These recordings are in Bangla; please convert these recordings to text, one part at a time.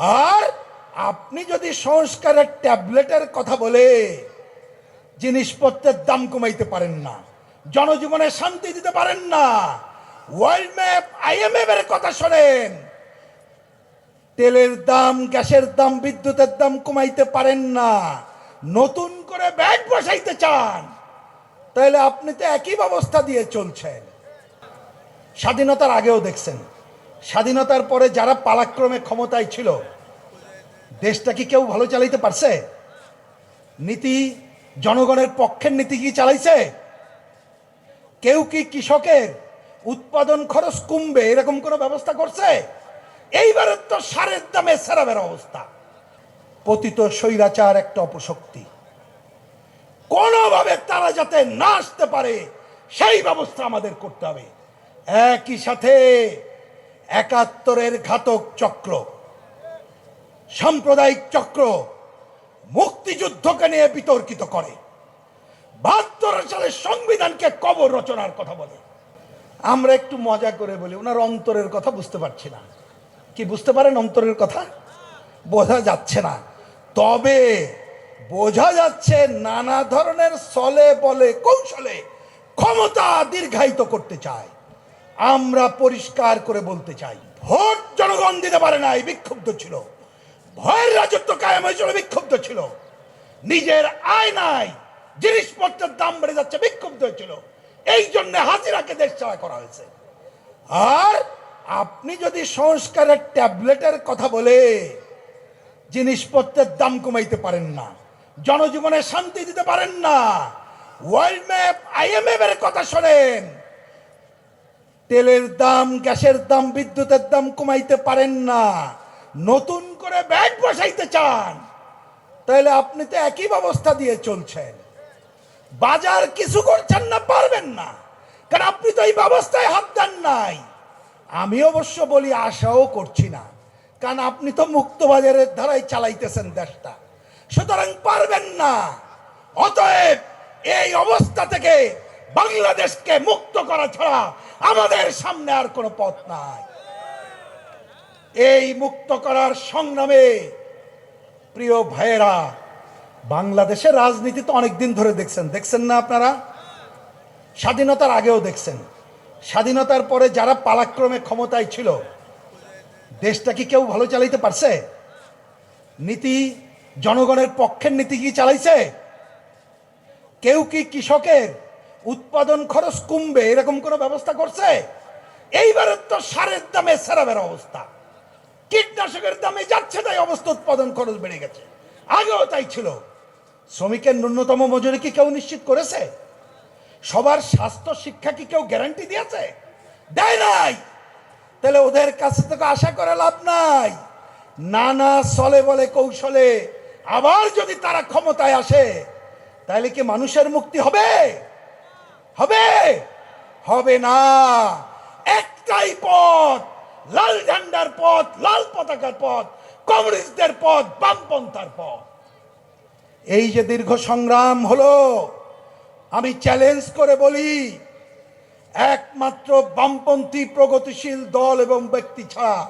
আর আপনি যদি সংস্কারের ট্যাবলেটের কথা বলে, জিনিসপত্রের দাম কমাইতে পারেন না, জনজীবনে শান্তি দিতে পারেন না, ওয়ার্ল্ড ম্যাপ, আইএমএফ এর কথা শোনেন, তেলের দাম, গ্যাসের দাম, বিদ্যুতের দাম কমাইতে পারেন না, নতুন করে ব্যাট বসাইতে চান, তাহলে আপনি তো একই ব্যবস্থা দিয়ে চলছেন। স্বাধীনতার আগেও দেখছেন। স্বাধীনতার পরে যারা পালাক্রমে ক্ষমতায় ছিল, দেশটা কি কেউ ভালো চালাইতে পারছে? নীতি জনগণের পক্ষের নীতি কি চালাইছে? কেউ কি কৃষকের উৎপাদন খরচ কমবে, এরকম কোনো ব্যবস্থা করছে? এইবারের তো সারের দামে সেরাবের অবস্থা। পতিত স্বৈরাচার একটা অপশক্তি। কোনোভাবে তারা যাতে না আসতে পারে, সেই ব্যবস্থা আমাদের করতে হবে। একই সাথে একাত্তরের ঘাতক চক্র, সাম্প্রদায়িক চক্র মুক্তিযুদ্ধকে নিয়ে বিতর্কিত করে। বাহাত্তর সালের সংবিধানকে কবর রচনার কথা বলে। আমরা একটু মজা করে বলি, ওনার অন্তরের কথা বুঝতে পারছি না। কি বুঝতে পারেন অন্তরের কথা? বোঝা যাচ্ছে না। তবে বোঝা যাচ্ছে নানা ধরনের সলে বলে কৌশলে ক্ষমতা দীর্ঘায়িত করতে চায়। আমরা পরিষ্কার করে বলতে চাই, ভোট জনগণ দিতে পারে নাই বিক্ষুব্ধ ছিল। ভয়ের রাজত্ব কায়েম হয়েছিল বিক্ষুব্ধ ছিল। নিজের আয় নাই জিনিসপত্রের দাম বেড়ে যাচ্ছে, বিক্ষুব্ধ হয়েছিল। এই জন্য হাজিরাকে দেশ চালা করা হয়েছে। আর আপনি যদি সংস্কারের ট্যাবলেটের কথা বলে, জিনিসপত্রের দাম কমাইতে পারেন না, জনজীবনে শান্তি দিতে পারেন না, ওয়ার্ল্ড ম্যাপ আইএমএফ এর কথা শোনেন তেলের দাম, গ্যাসের দাম, বিদ্যুতের দাম কমাইতে পারেন না। নতুন করে ব্যাগ বসাইতে চান। তাহলে আপনি তো একই ব্যবস্থা দিয়ে চলছেন। বাজার কিছু করছেন না, পারবেন না। কারণ আপনি তো এই ব্যবস্থায় হাত দেন নাই। আমি অবশ্য বলি, আশাও করছি না। কারণ আপনি তো মুক্ত বাজারের ধারাই চালাইতেছেন দেশটা। সুতরাং পারবেন না। অতএব এই অবস্থা থেকে বাংলাদেশকে মুক্ত করা ছাড়া আমাদের সামনে আর কোনো পথ নাই। এই মুক্ত করার সংগ্রামে প্রিয় ভাইয়েরা, বাংলাদেশের রাজনীতি তো অনেকদিন ধরে দেখছেন। দেখছেন না আপনারা? স্বাধীনতার আগেও দেখছেন। স্বাধীনতার পরে যারা পালাক্রমে ক্ষমতায় ছিল, দেশটা কি কেউ ভালো চালাইতে পারছে? নীতি জনগণের পক্ষের নীতি কি চালাইছে? কেউ কি কৃষকের উৎপাদন খরচ কমবে, এরকম কোনো ব্যবস্থা করছে? এইবারের তো সারের দামে সেরাবের অবস্থা। কীটনাশকের দামে যাচ্ছে তাই অবস্থা, উৎপাদন খরচ বেড়ে গেছে। আগেও তাই ছিল। শ্রমিকের ন্যূনতম মজুরি কি কেউ নিশ্চিত করেছে? সবার স্বাস্থ্য, শিক্ষা কি কেউ গ্যারান্টি দিয়েছে? দেয় নাই। তাহলে ওদের কাছে থেকে আশা করে লাভ নাই। নানা চলে বলে কৌশলে। আবার যদি তারা ক্ষমতায় আসে, তাহলে কি মানুষের মুক্তি হবে? হবে? হবে না। একটাই পথ, লাল ঝান্ডার পথ, লাল পতাকার পথ কংগ্রেসদের পথ, বামপন্থার পথ। এই যে দীর্ঘ সংগ্রাম হলো, আমি চ্যালেঞ্জ করে বলি, একমাত্র বামপন্থী প্রগতিশীল দল এবং ব্যক্তি ছাড়া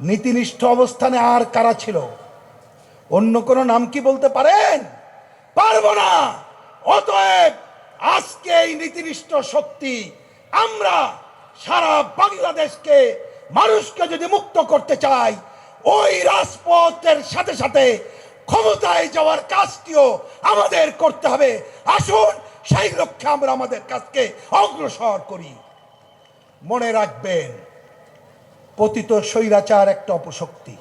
নীতিনিষ্ঠ অবস্থানে আর কারা ছিল? অন্য কোনো নাম কি বলতে পারেন? পারব না। অতএব আজকে এই নীতিনিষ্ঠ শক্তি আমরা সারা বাংলাদেশকে মানুষকে যদি মুক্ত করতে চাই, ওই রাজপথের সাথে সাথে ক্ষমতায় যাওয়ার কাজটিও আমাদের করতে হবে। আসুন, সেই লক্ষ্যে আমরা আমাদের কাজকে অগ্রসর করি। মনে রাখবেন, পতিত স্বৈরাচার একটা অপশক্তি।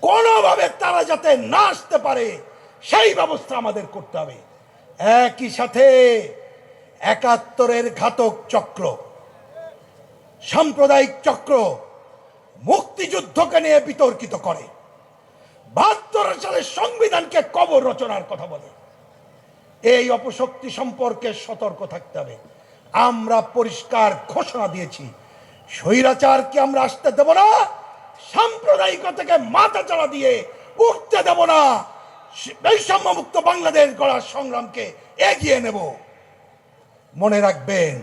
কোনোভাবে তারা যাতে না আসতে পারে, সেই ব্যবস্থা আমাদের করতে হবে। একই সাথে একাত্তরের ঘাতক চক্র, সাম্প্রদায়িক চক্র মুক্তিযুদ্ধকে নিয়ে বিতর্কিত করে। বাহাত্তর সালের সংবিধানকে কবর রচনার কথা বলে। এই অপশক্তি সম্পর্কে সতর্ক থাকতে হবে। আমরা পরিষ্কার ঘোষণা দিয়েছি, স্বৈরাচারকে আমরা আসতে দেব না, সাম্প্রদায়িকতাকে মাথা চালা দিয়ে উঠতে দেব না। বৈষম্যমুক্ত বাংলাদেশ গড়ার সংগ্রামকে এগিয়ে নেব। মনে রাখবেন,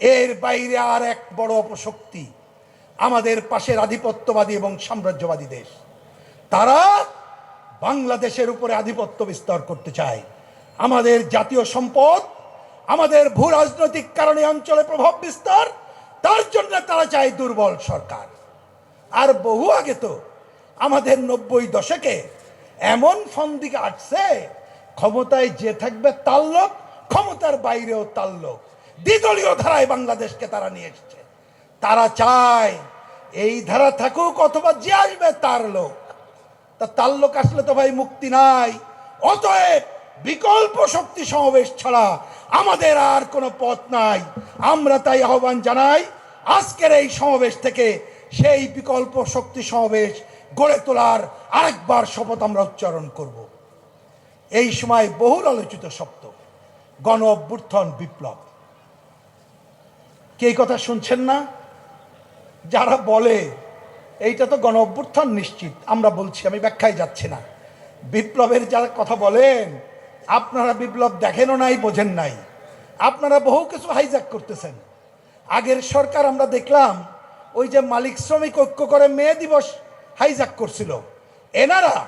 এর বাইরে আর এক বড় অপশক্তি আমাদের পাশের আধিপত্যবাদী এবং সাম্রাজ্যবাদী দেশ। তারা বাংলাদেশের উপরে আধিপত্য বিস্তার করতে চায়। আমাদের জাতীয় সম্পদ, আমাদের ভূ রাজনৈতিক কারণে অঞ্চলে প্রভাব বিস্তার, তার জন্য তারা চায় দুর্বল সরকার। আর বহু আগে তো আমাদের নব্বই দশকে এমন ফন্দিকে আটছে ক্ষমতায় যে থাকবে তার লোক, ক্ষমতার বাইরেও তার লোক। দ্বিদলীয় ধারায় বাংলাদেশকে তারা নিয়ে এসছে। তারা চায় এই ধারা থাকুক অথবা যে আসবে তার লোক। তা তার লোক আসলে তো ভাই মুক্তি নাই। অতএব বিকল্প শক্তি সমাবেশ ছাড়া আমাদের আর কোনো পথ নাই। আমরা তাই আহ্বান জানাই, আজকের এই সমাবেশ থেকে সেই বিকল্প শক্তি সমাবেশ গড়ে তোলার আরেকবার শপথ আমরা উচ্চারণ করব। এই সময় বহুল আলোচিত শব্দ, গণ অভ্যুত্থান বিপ্লব। কে কথা শুনছেন না? যারা বলে, এইটা তো গণ অভ্যুত্থান নিশ্চিত, আমরা বলছি, আমি ব্যাখ্যায় যাচ্ছি না। বিপ্লবের যারা কথা বলেন, আপনারা বিপ্লব দেখেনও নাই, বোঝেন নাই। আপনারা বহু কিছু হাইজ্যাক করতেছেন। আগের সরকার আমরা দেখলাম, ওই যে মালিক শ্রমিক ঐক্য করে মেয়ে দিবস হাইজ্যাক করছিল। এনারা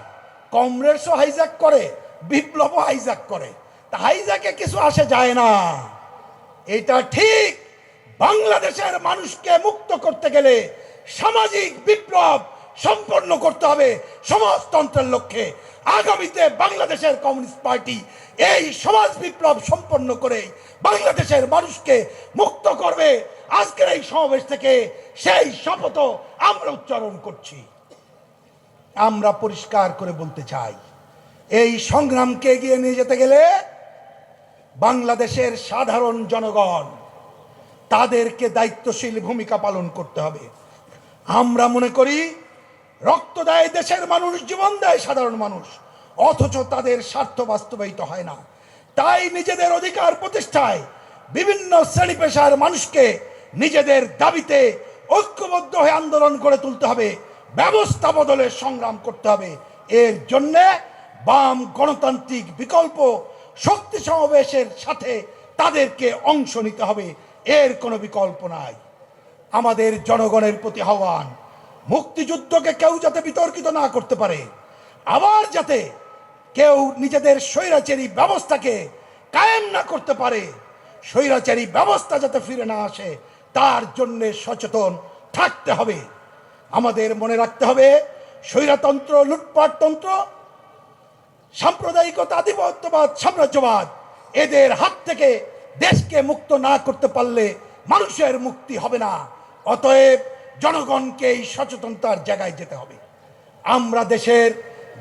কমরেডসও হাইজ্যাক করে, বিপ্লবও হাইজ্যাক করে। তা হাইজ্যাকে কিছু আসে যায় না। এটা ঠিক। বাংলাদেশের মানুষকে মুক্ত করতে গেলে সামাজিক বিপ্লব সম্পন্ন করতে হবে সমাজতন্ত্রের লক্ষ্যে। আগামীতে বাংলাদেশের কমিউনিস্ট পার্টি এই সমাজ বিপ্লব সম্পন্ন করে বাংলাদেশের মানুষকে মুক্ত করবে। আজকের এই সমাবেশ থেকে সেই শপথ আমরা উচ্চারণ করছি। আমরা পরিষ্কার করে বলতে চাই, এই সংগ্রামকে এগিয়ে নিয়ে যেতে গেলে বাংলাদেশের সাধারণ জনগণ তাদেরকে দায়িত্বশীল ভূমিকা পালন করতে হবে। আমরা মনে করি, রক্ত দেয় দেশের মানুষ, জীবন দেয় সাধারণ মানুষ, অথচ তাদের স্বার্থ বাস্তবায়িত হয় না। তাই নিজেদের অধিকার প্রতিষ্ঠায় বিভিন্ন শ্রেণি পেশার মানুষকে নিজেদের দাবিতে ঐক্যবদ্ধ হয়ে আন্দোলন করে তুলতে হবে। ব্যবস্থা বদলের সংগ্রাম করতে হবে। এর জন্যে বাম গণতান্ত্রিক বিকল্প শক্তি সমাবেশের সাথে তাদেরকে অংশ নিতে হবে। এর কোনো বিকল্প নাই। আমাদের জনগণের প্রতি আহ্বান, মুক্তিযুদ্ধকে কেউ যাতে বিতর্কিত না করতে পারে, আবার যাতে কেউ নিজেদের স্বৈরাচারী ব্যবস্থাকে কায়েম না করতে পারে, স্বৈরাচারী ব্যবস্থা যাতে ফিরে না আসে, তার জন্যে সচেতন থাকতে হবে। আমাদের মনে রাখতে হবে, স্বৈরাতন্ত্র, লুটপাটতন্ত্র, সাম্প্রদায়িকতা, আধিপত্যবাদ, সাম্রাজ্যবাদ, এদের হাত থেকে দেশকে মুক্ত না করতে পারলে মানুষের মুক্তি হবে না। অতএব জনগণকে এই সচেতনতার জায়গায় যেতে হবে। আমরা দেশের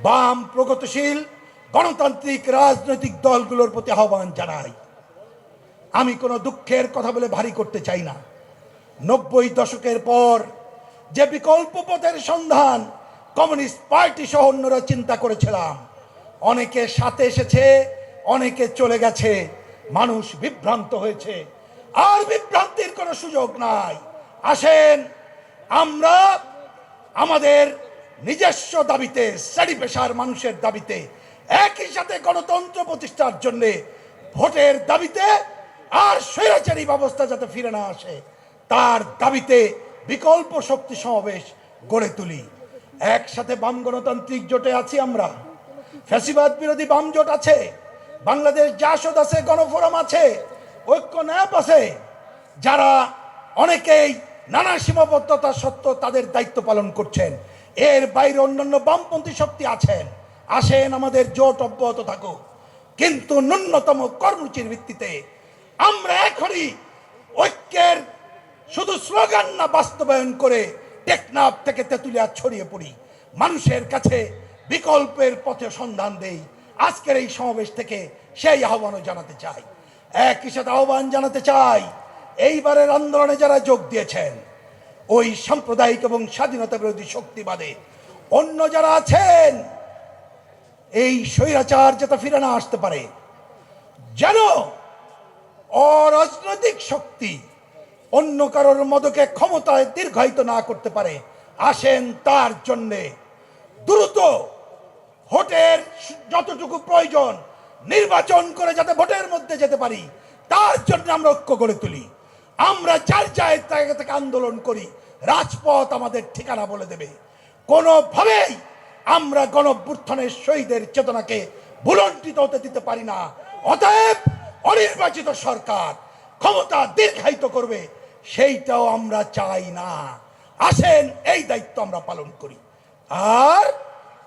বাম প্রগতিশীল গণতান্ত্রিক রাজনৈতিক দলগুলোর প্রতি আহ্বান জানাই। আমি কোনো দুঃখের কথা বলে ভারী করতে চাই না। নব্বই দশকের পর যে বিকল্প পথের সন্ধান কমিউনিস্ট পার্টি সহ অন্যরা চিন্তা করেছিলাম। অনেকে সাথে এসেছে, অনেকে চলে গেছে। মানুষ বিভ্রান্ত হয়েছে। আর বিভ্রান্তির কোনো সুযোগ নাই। আসেন, আমরা আমাদের নিজস্ব দাবিতে, শ্রেণি পেশার মানুষের দাবিতে, একই সাথে গণতন্ত্র প্রতিষ্ঠার জন্য ভোটের দাবিতে আর স্বৈরাচারী ব্যবস্থা যাতে ফিরে না আসে, তার দাবিতে বিকল্প শক্তি সমাবেশ গড়ে তুলি। একসাথে বাম গণতান্ত্রিক জোটে আছি আমরা। ফ্যাসিবাদ বিরোধী বাম জোট আছে। বাংলাদেশ জাসদ আছে, গণফোরাম আছে, ঐক্য ন্যাপ আছে। যারা অনেকেই নানা সীমাবদ্ধতা সত্ত্বেও তাদের দায়িত্ব পালন করছেন। এর বাইরে অন্যান্য বামপন্থী শক্তি আছেন। আসেন আমাদের জোট অব্যাহত থাকুক। কিন্তু ন্যূনতম কর্মসূচির ভিত্তিতে আমরা এখনই ঐক্যের শুধু স্লোগান না বাস্তবায়ন করে টেকনাফ থেকে তেঁতুলিয়া ছড়িয়ে পড়ি। মানুষের কাছে বিকল্পের পথে সন্ধান দেই। আজকের এই সমাবেশ থেকে সেই আহ্বানও জানাতে চাই। একই সাথে আহ্বান জানাতে চাই, এইবারের আন্দোলনে যারা যোগ দিয়েছেন, ওই সাম্প্রদায়িক এবং স্বাধীনতা বিরোধী শক্তিবাদে অন্য যারা আছেন, এই স্বৈরাচার যাতে ফিরে না আসতে পারে, যেন অরাজনৈতিক শক্তি অন্য কারোর মদকে ক্ষমতায় দীর্ঘায়িত না করতে পারে। আসেন তার জন্যে। দ্রুত ভোটের যতটুকু প্রয়োজন নির্বাচন করে যাতে ভোটের মধ্যে যেতে পারি, তার জন্য আমরা ঐক্য গড়ে তুলি। আমরা যার যায় জায়গা থেকে আন্দোলন করি, রাজপথ আমাদের ঠিকানা বলে দেবে। কোনোভাবেই আমরা গণভ্যুত্থানের শহীদের চেতনাকে বুলন্টিত হতে দিতে পারি না। অতএব অনির্বাচিত সরকার ক্ষমতা দীর্ঘায়িত করবে। সেইটাও আমরা চাই না। আসেন এই দায়িত্ব আমরা পালন করি। আর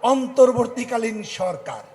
অন্তর্বর্তীকালীন সরকার।